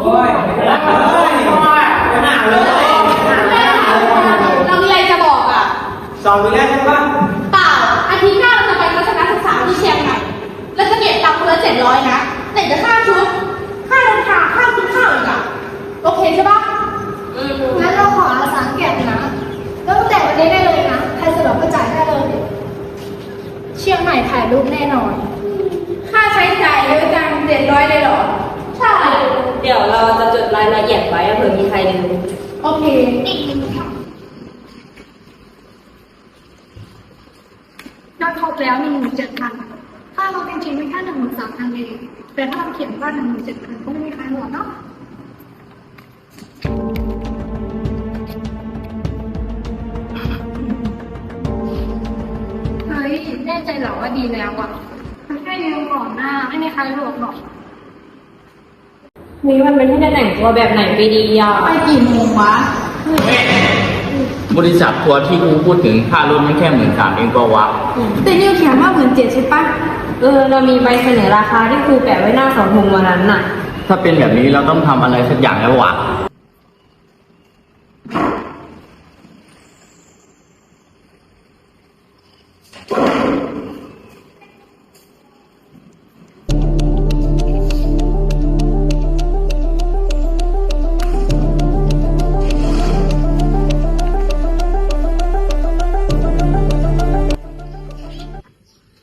โอ้ยหนาวเลยหนาวเลยรามีอะไรจะบอกอะสองดูแลใช่ปะายละเอียดไว้เผื่อมีใครลืมโอเคยอดครบแล้วหนึ่งหมื่นเจ็ดพันค่าเราเป็นจริงเป็นแค่หนึ่งหมื่นสามพันเองแต่ถ้าเราเขียนว่าหนึ่งหมื่นเจ็ดพันก็ไม่มีใครหมดเนาะเฮ้ยแน่ใจเหรอว่าดีแล้วอะมันแค่ยืมก่อนหน้า ไม่มีใครหลวกหรอก มีวันเป็นที่จะแต่งตัวแบบไหนไปดีอะไปกี่โมงวะ บริษัททัวร์ที่กูพูดถึงค่ารถมันแค่หมื่นสามเองก็วะ แต่นิวเขียนว่าหมื่นเจ็ดใช่ปะเออ เรามีใบเสนอราคาที่ครูแปะไว้หน้าเสาธงวันนั้นน่ะ ถ้าเป็นแบบนี้เราต้องทำอะไรสักอย่างแล้ววะ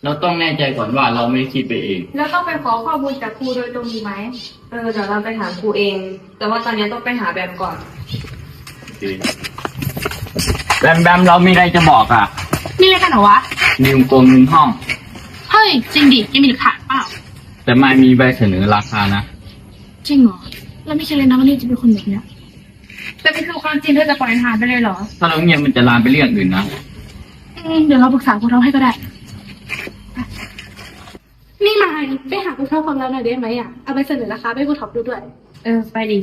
เราต้องแน่ใจก่อนว่าเราไม่ได้คิดไปเอง แล้วต้องไปขอข้อมูลจากครูโดยตรงดีไหม เออเดี๋ยวเราไปถามครูเอง แต่ว่าตอนนี้ต้องไปหาแบบก่อน แบมแบมเรามีอะไรจะบอกอะ มีอะไรกันเหรอวะนิวโกงเงินห้อง เฮ้ย จริงดิยังมีหลักฐานเปล่า แต่ไม่มีใบเสนอราคานะ จริงเหรอแล้วไม่ใช่เลยนะว่านี่จะเป็นคนแบบเนี้ยแต่เป็นคือความจริงเธอจะปล่อยผ่านไปเลยเหรอ ถ้าเราเงียบมันจะลามไปเรื่องอื่นนะ อืมเดี๋ยวเราปรึกษาครูเท่าให้ก็ได้ นี่มายไปหาครูเท่าความแล้วหน่อยได้ไหมอะ เอาไปเสนอราคาให้ครูท็อปดูด้วย เออ ไปดิ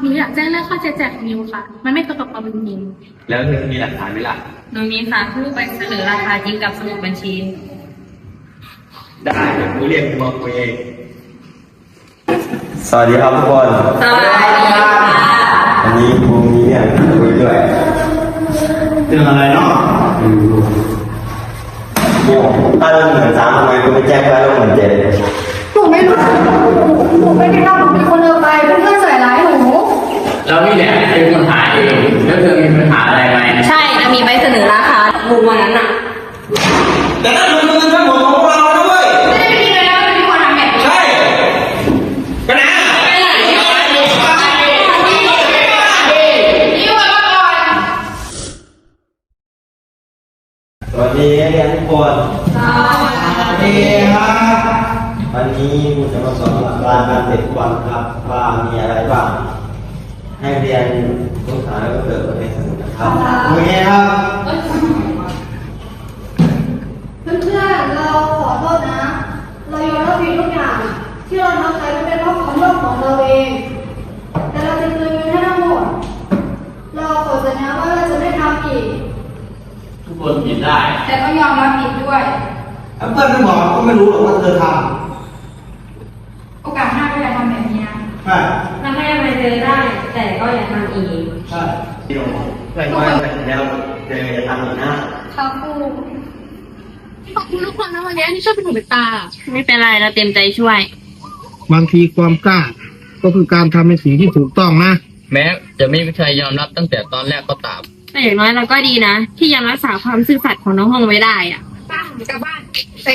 หนูอยากแจ้งเรื่องค่าใช้จ่ายของนิวค่ะ มันไม่ตรงกับความเป็นจริงแล้วเธอมีหลักฐานไหมล่ะ หนูมีค่ะผู้ไปเสนอราคาจริงกับสมุดบัญชี ได้เดี๋ยวกูเรียกกูมาคุยเองสวัสดีครับทุกคนสวัสดีค่ะวันนี้ครูมีเรื่องจะคุยด้วยเรื่องอะไรเนาะอืมโอ้ ถ้าเรื่องหมื่นสามทำไมคุณไม่แจ้งว่าเรื่องหมื่นเจ็ดหนูไม่รู้หนูไม่ได้ทำหนูเป็นคนเอาไปเพื่อนๆใส่ร้ายหนูเรานี่แหละเป็นคนหาเองแล้วเธอมีปัญหาอะไรไหมใช่เรามีใบเสนอราคาบูวันนั้นน่ะ วัสดีนักเรียนทุกคนสวัสดีครับ วันนี้ครูจะมาสอนหลักการการเด็กวันครับว่ามีอะไรบ้าง ให้เรียนทุกฐานแล้วก็เกิดในสมุดนะครับโอเคครับ เพื่อนๆ เราขอโทษนะ เรายอมรับผิดทุกอย่าง ที่เราทำไปมันเป็นเพราะความโลภของเราเอง แต่เราจะคืนเงินให้ทั้งหมด เราขอสัญญาว่าเราจะไม่ทำอีก ทุก คนผิดได้ แต่ก็ยอมรับผิดด้วยเพื่อนไม่บอกก็ไม่รู้หรอกว่าเธอทโอกาสหน้าก็อย่าทำแบบนี้นะำใช่ถ้าให้อภัยเธอได้ แต่ก็อย่าทำอีก ใช่เดี๋ยวไม่ไม่แล้วเดี๋ยวจะทำอีกนะค่ะครูขอบคุณทุกคนนะวันนี้ที่ช่วยเป็นหูเป็นตา ไม่เป็นไรเราเต็มใจช่วย บางทีความกล้า ก็คือการทำในสิ่งที่ถูกต้องนะ แม้จะไม่มีใครยอมรับตั้งแต่ตอนแรกก็ตาม แต่อย่างน้อยเราก็ดีนะ ที่ยังรักษาความซื่อสัตย์ของน้องห้องไว้ได้อะ บ้กลับบ้านไป